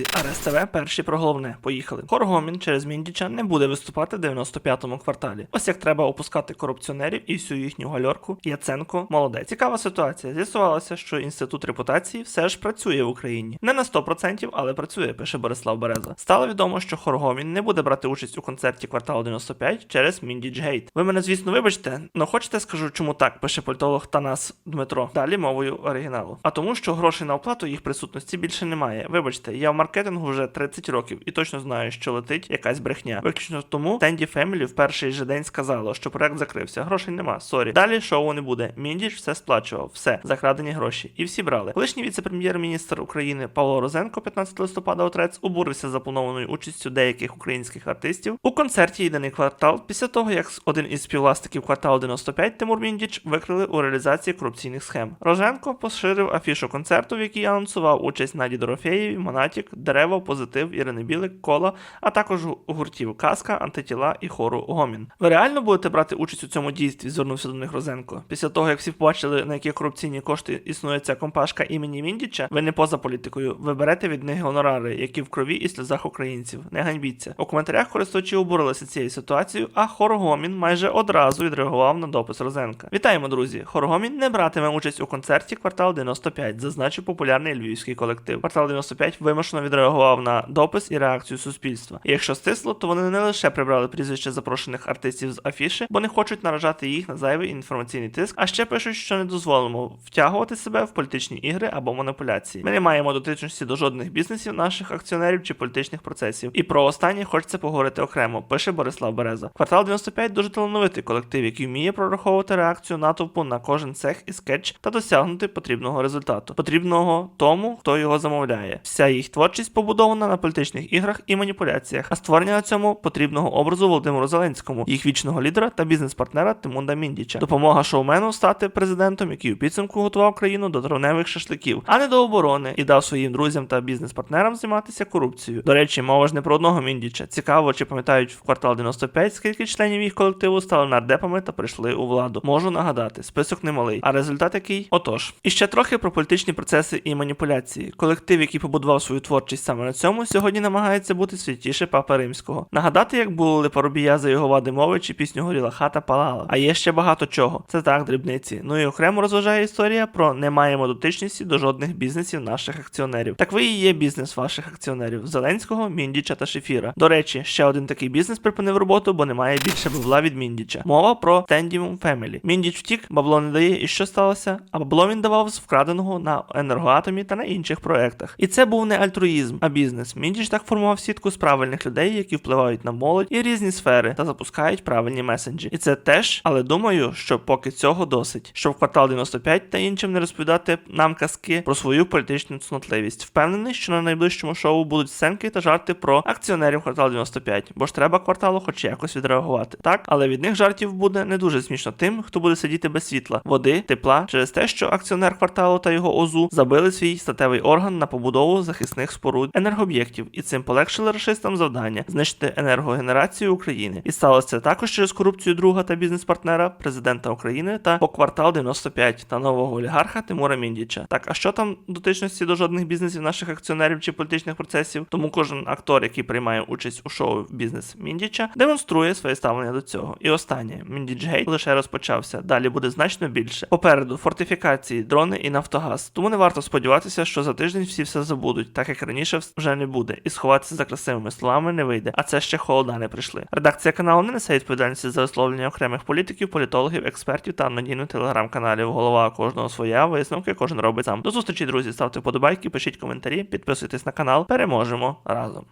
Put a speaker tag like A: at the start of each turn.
A: Друзі, Арес ТВ перші про головне. Поїхали. Хоргомін через Міндіча не буде виступати в 95-му кварталі. Ось як треба опускати корупціонерів і всю їхню гальорку. Яценко молодець. Цікава ситуація. З'ясувалося, що інститут репутації все ж працює в Україні. Не на 100%, але працює, пише Борислав Береза. Стало відомо, що Хоргомін не буде брати участь у концерті кварталу 95 через Міндіч Гейт. Ви мене, звісно, вибачте, але хочете скажу, чому так, пише політолог Танас Дмитро. Далі мовою оригіналу. А тому, що грошей на оплату їх присутності більше немає. Вибачте, я в маркетингу вже 30 років і точно знаю, що летить якась брехня. Виключно тому Тенді Фемілі в перший же день сказало, що проект закрився. Грошей нема. Сорі. Далі шоу не буде. Міндіч все сплачував, все закрадені гроші. І всі брали. Колишній віце-прем'єр-міністр України Павло Розенко 15 листопада отрець обурився запланованою участю деяких українських артистів у концерті Єдиний квартал після того, як один із співвласників кварталу 95 Тимур Міндіч викрили у реалізації корупційних схем. Роженко поширив афішу концерту, в якій анонсував участь Наді Дорофеєві, Монатік, Дерево, Позитив, Ірини Білик, Кола, а також гуртів Казка, Антитіла і хору Гомін. Ви реально будете брати участь у цьому дійстві? Звернувся до них Розенко. Після того, як всі побачили, на які корупційні кошти існує ця компашка імені Міндіча, ви не поза політикою. Ви берете від них гонорари, які в крові і сльозах українців. Не ганьбіться. У коментарях користувачі обурилися цією ситуацією, а Хоргомін майже одразу відреагував на допис Розенка. Вітаємо, друзі! Хоргомін не братиме участь у концерті квартал 95, зазначив популярний львівський колектив. Квартал 95 вимушено відреагував на допис і реакцію суспільства. І якщо стисло, то вони не лише прибрали прізвища запрошених артистів з афіши, бо не хочуть наражати їх на зайвий інформаційний тиск, а ще пишуть, що не дозволимо втягувати себе в політичні ігри або маніпуляції. Ми не маємо дотичності до жодних бізнесів, наших акціонерів чи політичних процесів. І про останнє хочеться поговорити окремо, пише Борислав Береза. Квартал 95 дуже талановитий колектив, який вміє прораховувати реакцію натовпу на кожен цех і скетч та досягнути потрібного результату, потрібного тому, хто його замовляє. Вся їх творчість побудована на політичних іграх і маніпуляціях, а створення на цьому потрібного образу Володимиру Зеленському, їх вічного лідера та бізнес-партнера Тимунда Міндіча. Допомога шоумену стати президентом, який у підсумку готував країну до травневих шашликів, а не до оборони, і дав своїм друзям та бізнес-партнерам займатися корупцією. До речі, мова ж не про одного Міндіча. Цікаво, чи пам'ятають в квартал 95, скільки членів їх колективу стали нардепами та прийшли у владу. Можу нагадати, список немалий. А результат який? Отож, і ще трохи про політичні процеси і маніпуляції. Колектив, який побудував свою творчість саме на цьому, сьогодні намагається бути святіше папи римського. Нагадати, як були Парубія за його вади мови чи пісню горіла хата палала. А є ще багато чого. Це так, дрібниці. Ну і окремо розважає історія про не маємо дотичності до жодних бізнесів наших акціонерів. Так ви і є бізнес ваших акціонерів Зеленського, Міндіча та Шефіра. До речі, ще один такий бізнес припинив роботу, бо немає більше бабла від Міндіча. Мова про Tendium Family. Міндіч втік, бабло не дає, і що сталося? А бабло він давав з вкраденого на енергоатомі та на інших проектах. І це був не альтруїзм, а бізнес. Міндіч так формував сітку з правильних людей, які впливають на молодь і різні сфери та запускають правильні месенджі. І це теж, але думаю, що поки цього досить, щоб квартал 95 та іншим не розповідати нам казки про свою політичну цнотливість. Впевнений, що на найближчому шоу будуть сценки та жарти про акціонерів квартал 95, бо ж треба кварталу хоч якось відреагувати. Так, але від них жартів буде не дуже смішно тим, хто буде сидіти без світла, води, тепла через те, що акціонер кварталу та його ОЗУ забили свій статевий орган на побудову захисних споруд енергооб'єктів, і цим полегшили рашистам завдання знищити енергогенерацію України. І сталося також через корупцію друга та бізнес-партнера президента України та по квартал 95 та нового олігарха Тимура Міндіча. Так, а що там дотичності до жодних бізнесів наших акціонерів чи політичних процесів? Тому кожен актор, який приймає участь у шоу бізнес Міндіча, демонструє своє ставлення до цього. І останнє Міндіч Гейт лише розпочався. Далі буде значно більше. Попереду фортифікації, дрони і Нафтогаз. Тому не варто сподіватися, що за тиждень всі все забудуть, так як раніше вже не буде, і сховатися за красивими словами не вийде. А це ще холода не прийшли. Редакція каналу не несе відповідальності за висловлення окремих політиків, політологів, експертів та анонімних телеграм-каналів. Голова кожного своя, висновки кожен робить сам. До зустрічі, друзі. Ставте вподобайки, пишіть коментарі, підписуйтесь на канал. Переможемо разом.